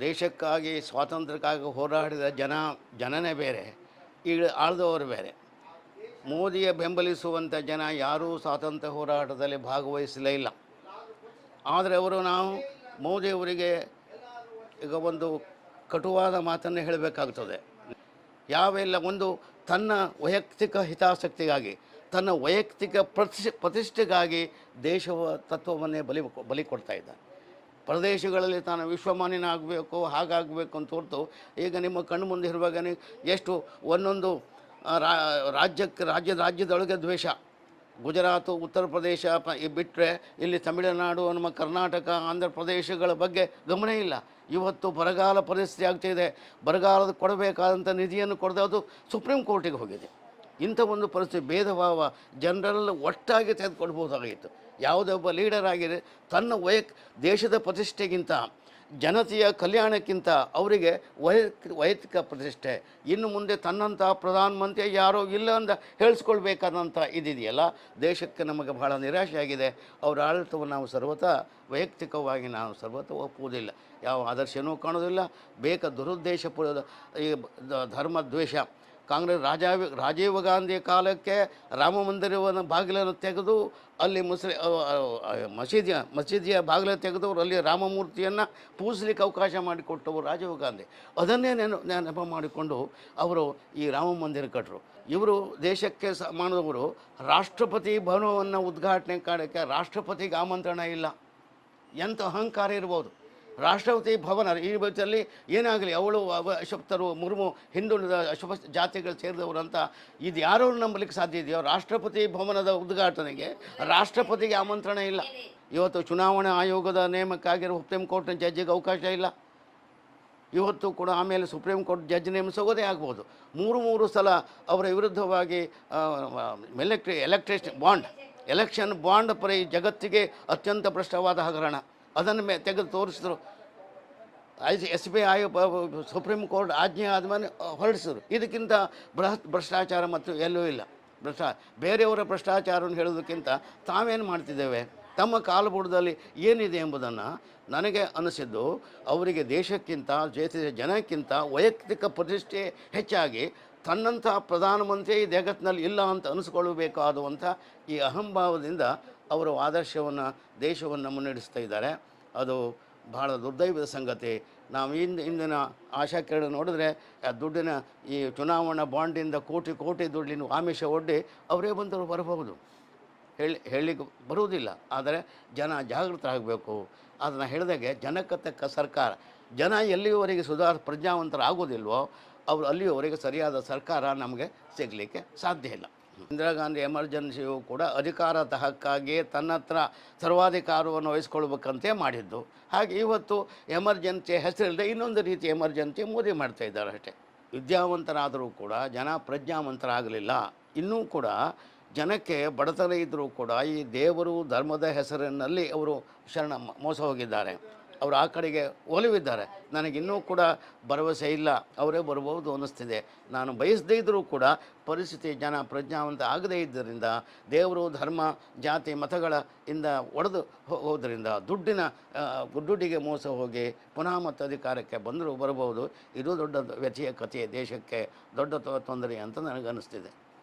ದೇಶಕ್ಕಾಗಿ, ಸ್ವಾತಂತ್ರ್ಯಕ್ಕಾಗಿ ಹೋರಾಡಿದ ಜನ, ಜನನೇ ಬೇರೆ, ಈಗ ಆಳ್ದವರು ಬೇರೆ. ಮೋದಿಯ ಬೆಂಬಲಿಸುವಂಥ ಜನ ಯಾರೂ ಸ್ವಾತಂತ್ರ್ಯ ಹೋರಾಟದಲ್ಲಿ ಭಾಗವಹಿಸಲೇ ಇಲ್ಲ. ಆದರೆ ಅವರು ನಾವು ಮೋದಿಯವರಿಗೆ ಈಗ ಒಂದು ಕಟುವಾದ ಮಾತನ್ನು ಹೇಳಬೇಕಾಗ್ತದೆ. ಯಾವೆಲ್ಲ ಒಂದು ತನ್ನ ವೈಯಕ್ತಿಕ ಹಿತಾಸಕ್ತಿಗಾಗಿ, ತನ್ನ ವೈಯಕ್ತಿಕ ಪ್ರತಿಷ್ ಪ್ರತಿಷ್ಠೆಗಾಗಿ ದೇಶವ, ತತ್ವವನ್ನೇ ಬಲಿ ಬಲಿ ಕೊಡ್ತಾ ಇದ್ದಾನೆ ಪ್ರದೇಶಗಳಲ್ಲಿ ತಾನು ವಿಶ್ವಮಾನ್ಯನ ಆಗಬೇಕು ಹಾಗಾಗಬೇಕು ಅಂತ ಹೊರತು ಈಗ ನಿಮ್ಮ ಕಣ್ಣು ಮುಂದೆ ಇರುವಾಗ ನೀವು ಎಷ್ಟು ಒಂದೊಂದು ರಾಜ್ಯಕ್ಕೆ, ರಾಜ್ಯ, ರಾಜ್ಯದೊಳಗೆ ದ್ವೇಷ. ಗುಜರಾತು, ಉತ್ತರ ಪ್ರದೇಶ ಪ- ಬಿಟ್ಟರೆ ಇಲ್ಲಿ ತಮಿಳುನಾಡು, ನಮ್ಮ ಕರ್ನಾಟಕ, ಆಂಧ್ರ ಪ್ರದೇಶಗಳ ಬಗ್ಗೆ ಗಮನ ಇಲ್ಲ. ಇವತ್ತು ಬರಗಾಲ ಪರಿಸ್ಥಿತಿ ಆಗ್ತಾಯಿದೆ ಬರಗಾಲದ ಕೊಡಬೇಕಾದಂಥ ನಿಧಿಯನ್ನು ಕೊಡದೆ ಅದು ಸುಪ್ರೀಂ ಕೋರ್ಟಿಗೆ ಹೋಗಿದೆ. ಇಂಥ ಒಂದು ಪರಿಸ್ಥಿತಿ ಭೇದ ಭಾವ ಜನರೆಲ್ಲ ಒಟ್ಟಾಗಿ ತೆಗೆದುಕೊಳ್ಬೋದಾಗಿತ್ತು ಯಾವುದೇ ಒಬ್ಬ ಲೀಡರ್ ಆಗಿದೆ, ತನ್ನ ವೈಯಕ್ ದೇಶದ ಪ್ರತಿಷ್ಠೆಗಿಂತ, ಜನತೆಯ ಕಲ್ಯಾಣಕ್ಕಿಂತ ಅವರಿಗೆ ವೈಯಕ್ತಿಕ ವೈಯಕ್ತಿಕ ಪ್ರತಿಷ್ಠೆ. ಇನ್ನು ಮುಂದೆ ತನ್ನಂಥ ಪ್ರಧಾನಮಂತ್ರಿ ಯಾರೋ ಇಲ್ಲ ಅಂತ ಹೇಳಿಸ್ಕೊಳ್ಬೇಕಾದಂಥ ಇದಿದೆಯಲ್ಲ, ದೇಶಕ್ಕೆ ನಮಗೆ ಬಹಳ ನಿರಾಶೆಯಾಗಿದೆ. ಅವರ ಆಡಳಿತವನ್ನು ನಾವು ಸರ್ವತ ವೈಯಕ್ತಿಕವಾಗಿ ನಾವು ಸರ್ವತ ಒಪ್ಪುವುದಿಲ್ಲ. ಯಾವ ಆದರ್ಶನೂ ಕಾಣೋದಿಲ್ಲ ಬೇಕ ದುರುದ್ದೇಶಪೂರ್ವ ಈ ಧರ್ಮ ದ್ವೇಷ ಕಾಂಗ್ರೆಸ್ ರಾಜಾವಿ ರಾಜೀವ್ ಗಾಂಧಿ ಕಾಲಕ್ಕೆ ರಾಮ ಮಂದಿರವನ್ನು ಬಾಗಿಲನ್ನು ತೆಗೆದು ಅಲ್ಲಿ ಮುಸ್ಲಿ ಮಸೀದಿಯ ಮಸೀದಿಯ ಬಾಗಿಲ ತೆಗೆದವರು ಅಲ್ಲಿ ರಾಮಮೂರ್ತಿಯನ್ನು ಪೂಜಲಿಕ್ಕೆ ಅವಕಾಶ ಮಾಡಿಕೊಟ್ಟವರು ರಾಜೀವ್ ಗಾಂಧಿ. ಅದನ್ನೇ ನೆನ, ನೆನಪು ಮಾಡಿಕೊಂಡು ಅವರು ಈ ರಾಮ ಮಂದಿರ ಕಟ್ಟರು ಇವರು ದೇಶಕ್ಕೆ ಸಮಾನದವರು ರಾಷ್ಟ್ರಪತಿ ಭವನವನ್ನು ಉದ್ಘಾಟನೆ ಕಾಡೋಕ್ಕೆ ರಾಷ್ಟ್ರಪತಿಗೆ ಆಮಂತ್ರಣ ಇಲ್ಲ. ಎಂಥ ಅಹಂಕಾರ ಇರ್ಬೋದು. ರಾಷ್ಟ್ರಪತಿ ಭವನ ಈ ರೀತಿಯಲ್ಲಿ ಏನಾಗಲಿ ಅವಳು, ಅವ, ಅಶಕ್ತರು, ಮುರ್ಮು, ಹಿಂದುಳಿದ ಅಶುಭ ಜಾತಿಗಳು ಸೇರಿದವರು ಅಂತ ಇದು ಯಾರು ನಂಬಲಿಕ್ಕೆ ಸಾಧ್ಯ ಇದೆಯೋ? ರಾಷ್ಟ್ರಪತಿ ಭವನದ ಉದ್ಘಾಟನೆಗೆ ರಾಷ್ಟ್ರಪತಿಗೆ ಆಮಂತ್ರಣ ಇಲ್ಲ. ಇವತ್ತು ಚುನಾವಣಾ ಆಯೋಗದ ನೇಮಕ್ಕಾಗಿರೋ ಸುಪ್ರೀಂ ಕೋರ್ಟ್ನ ಜಡ್ಜಿಗೆ ಅವಕಾಶ ಇಲ್ಲ. ಇವತ್ತು ಕೂಡ ಆಮೇಲೆ ಸುಪ್ರೀಂ ಕೋರ್ಟ್ ಜಡ್ಜ್ ನೇಮಿಸೋದೇ ಆಗ್ಬೋದು. ಮೂರು ಮೂರು ಸಲ ಅವರ ವಿರುದ್ಧವಾಗಿ ಎಲೆಕ್ಟ್ರಿ ಎಲೆಕ್ಟ್ರಿಷನ್ ಬಾಂಡ್, ಎಲೆಕ್ಷನ್ ಬಾಂಡ್ ಪರ ಜಗತ್ತಿಗೆ ಅತ್ಯಂತ ಭ್ರಷ್ಟವಾದ ಹಗರಣ. ಅದನ್ನು ಮೇ ತೆಗೆದು ತೋರಿಸಿದ್ರು. I S B I supreme court ಆಜ್ಞೆ ಆದಮೇಲೆ ಹೊರಡಿಸಿದ್ರು. ಇದಕ್ಕಿಂತ ಬೃಹತ್ ಭ್ರಷ್ಟಾಚಾರ ಮತ್ತು ಎಲ್ಲೂ ಇಲ್ಲ. ಭ್ರಷ್ಟಾ ಬೇರೆಯವರ ಭ್ರಷ್ಟಾಚಾರವನ್ನು ಹೇಳೋದಕ್ಕಿಂತ ತಾವೇನು ಮಾಡ್ತಿದ್ದೇವೆ? ತಮ್ಮ ಕಾಲುಬುಡದಲ್ಲಿ ಏನಿದೆ ಎಂಬುದನ್ನು ನನಗೆ ಅನಿಸಿದ್ದು, ಅವರಿಗೆ ದೇಶಕ್ಕಿಂತ, ದೇಶದ ಜನಕ್ಕಿಂತ ವೈಯಕ್ತಿಕ ಪ್ರತಿಷ್ಠೆ ಹೆಚ್ಚಾಗಿ ತನ್ನಂಥ ಪ್ರಧಾನಮಂತ್ರಿ ಈ ಜಗತ್ತಿನಲ್ಲಿ ಇಲ್ಲ ಅಂತ ಅನಿಸ್ಕೊಳ್ಬೇಕಾದಂಥ ಈ ಅಹಂಭಾವದಿಂದ ಅವರು ಆದರ್ಶವನ್ನು, ದೇಶವನ್ನು ಮುನ್ನಡೆಸ್ತಾ ಇದ್ದಾರೆ. ಅದು ಬಹಳ ದುರ್ದೈವದ ಸಂಗತಿ. ನಾವು ಇಂದು ಇಂದಿನ ಆಶಾ ಕಿರಣ ನೋಡಿದ್ರೆ, ಆ ದುಡ್ಡಿನ ಈ ಚುನಾವಣಾ ಬಾಂಡಿಂದ ಕೋಟಿ ಕೋಟಿ ದುಡ್ಡಿನ ಆಮಿಷ ಒಡ್ಡಿ ಅವರೇ ಬಂದರು ಬರಬಹುದು. ಹೇಳಿ, ಹೇಳಲಿಕ್ಕೆ ಬರುವುದಿಲ್ಲ. ಆದರೆ ಜನ ಜಾಗೃತರಾಗಬೇಕು. ಅದನ್ನು ಹೇಳಿದಾಗೆ ಜನಕ್ಕೆ ತಕ್ಕ ಸರ್ಕಾರ, ಜನ ಎಲ್ಲಿಯವರೆಗೆ ಸುಧಾರ, ಪ್ರಜ್ಞಾವಂತರಾಗೋದಿಲ್ವೋ, ಅವರು ಅಲ್ಲಿಯವರೆಗೆ ಸರಿಯಾದ ಸರ್ಕಾರ ನಮಗೆ ಸಿಗಲಿಕ್ಕೆ ಸಾಧ್ಯ ಇಲ್ಲ. ಇಂದಿರಾ ಗಾಂಧಿ ಎಮರ್ಜೆನ್ಸಿಯು ಕೂಡ ಅಧಿಕಾರ ತಹಕ್ಕಾಗಿಯೇ ತನ್ನ ಹತ್ರ ಸರ್ವಾಧಿಕಾರವನ್ನು ವಹಿಸ್ಕೊಳ್ಬೇಕಂತೆ ಮಾಡಿದ್ದು. ಹಾಗೆ ಇವತ್ತು ಎಮರ್ಜೆನ್ಸಿ ಹೆಸರಿಲ್ಲದೆ ಇನ್ನೊಂದು ರೀತಿ ಎಮರ್ಜೆನ್ಸಿ ಮೋದಿ ಮಾಡ್ತಾ ಇದ್ದಾರೆ ಅಷ್ಟೇ. ವಿದ್ಯಾವಂತರಾದರೂ ಕೂಡ, ಜನ ಪ್ರಜ್ಞಾವಂತರಾಗಲಿಲ್ಲ. ಇನ್ನೂ ಕೂಡ ಜನಕ್ಕೆ ಬಡತನ ಇದ್ದರೂ ಕೂಡ ಈ ದೇವರು ಧರ್ಮದ ಹೆಸರಿನಲ್ಲಿ ಅವರು ಶರಣ ಮೋಸ ಹೋಗಿದ್ದಾರೆ. ಅವರು ಆ ಕಡೆಗೆ ಒಲಿವಿದ್ದಾರೆ. ನನಗಿನ್ನೂ ಕೂಡ ಭರವಸೆ ಇಲ್ಲ. ಅವರೇ ಬರಬಹುದು ಅನ್ನಿಸ್ತಿದೆ. ನಾನು ಬಯಸದೇ ಇದ್ದರೂ ಕೂಡ ಪರಿಸ್ಥಿತಿ ಜನ ಪ್ರಜ್ಞಾವಂತ ಆಗದೇ ಇದ್ದರಿಂದ, ದೇವರು, ಧರ್ಮ, ಜಾತಿ, ಮತಗಳ ಇಂದ ಒಡೆದು ಹೋದ್ರಿಂದ ದುಡ್ಡಿನ ದುಡ್ಡಿಗೆ ಮೋಸ ಹೋಗಿ ಪುನಃ ಮತ್ತು ಅಧಿಕಾರಕ್ಕೆ ಬಂದರೂ ಬರಬಹುದು. ಇದು ದೊಡ್ಡ ವ್ಯತಿಯ ಕಥೆ. ದೇಶಕ್ಕೆ ದೊಡ್ಡ ತೊಂದರೆ ಅಂತ ನನಗನ್ನಿಸ್ತಿದೆ.